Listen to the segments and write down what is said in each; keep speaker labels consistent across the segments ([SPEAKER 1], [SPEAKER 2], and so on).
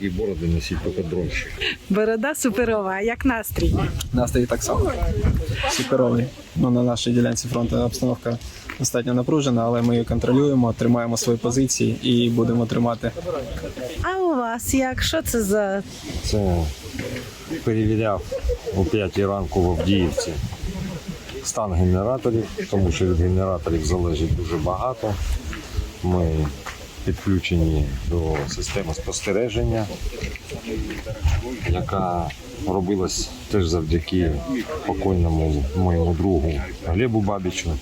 [SPEAKER 1] такі бороди носить тільки дронщик.
[SPEAKER 2] Борода суперова. А як настрій?
[SPEAKER 3] Настрій так само. Суперовий. Ну, на нашій ділянці фронту обстановка достатньо напружена, але ми її контролюємо, тримаємо свої позиції і будемо тримати.
[SPEAKER 2] А у вас як? Що це за
[SPEAKER 1] Це перевіряв о 5 ранку в Авдіївці стан генераторів, тому що від генераторів залежить дуже багато. Ми підключені до системи спостереження, яка робилась теж завдяки покойному моєму другу Глебу Бабічу.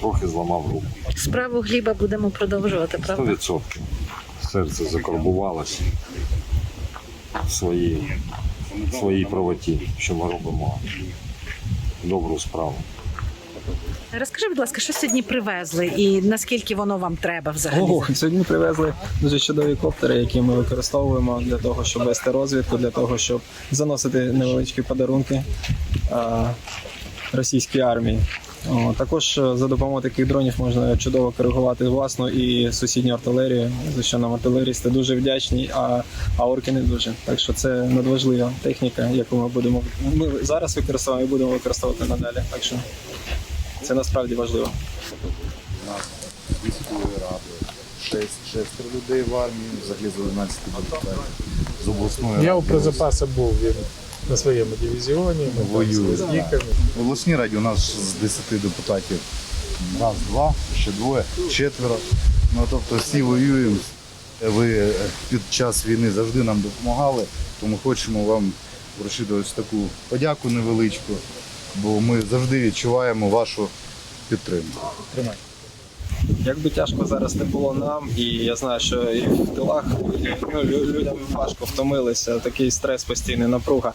[SPEAKER 1] Трохи зламав руку.
[SPEAKER 2] справу Гліба будемо продовжувати, правда?
[SPEAKER 1] 100%. Серце закарбувалося в своїй, в своїй правоті, що ми робимо добру справу.
[SPEAKER 2] Розкажи, будь ласка, що сьогодні привезли і наскільки воно вам треба взагалі?
[SPEAKER 3] О, сьогодні привезли дуже чудові коптери, які ми використовуємо для того, щоб вести розвідку, для того, щоб заносити невеличкі подарунки а, російській армії. О, також е, за допомогою таких дронів можна чудово коригувати власну і сусідню артилерію, за що нам артилерісти дуже вдячні, а, а орки не дуже. Так що це надважлива техніка, яку ми будемо ми зараз використовуємо і будемо використовувати надалі. Так що це насправді важливо.
[SPEAKER 4] Нас військової ради, шесть, шестеро людей в армії, взагалі з 11 депутатів, з обласної
[SPEAKER 5] Я у
[SPEAKER 4] ради.
[SPEAKER 5] прозапаса був він на своєму дивізіоні, ми там
[SPEAKER 4] Воює,
[SPEAKER 5] з
[SPEAKER 4] да.
[SPEAKER 5] ліками.
[SPEAKER 4] В обласній раді у нас з 10 депутатів раз, два, ще двоє, четверо. Ну тобто всі воюємо. Ви е, під час війни завжди нам допомагали, тому хочемо вам вручити ось таку подяку невеличку, бо ми завжди відчуваємо вашу підтримку.
[SPEAKER 5] Тримай.
[SPEAKER 3] Як би тяжко зараз не було нам, і я знаю, що і в тилах ну, людям важко втомилися, такий стрес постійний напруга.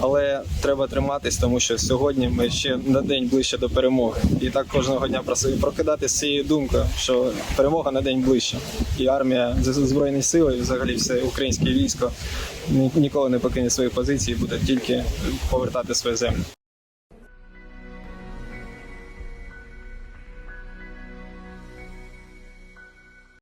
[SPEAKER 3] Але треба триматись, тому що сьогодні ми ще на день ближче до перемоги. І так кожного дня просив прокидатися з цією думкою, що перемога на день ближче. І армія з- сили, і взагалі все українське військо ніколи не покине свої позиції, буде тільки повертати свою землю.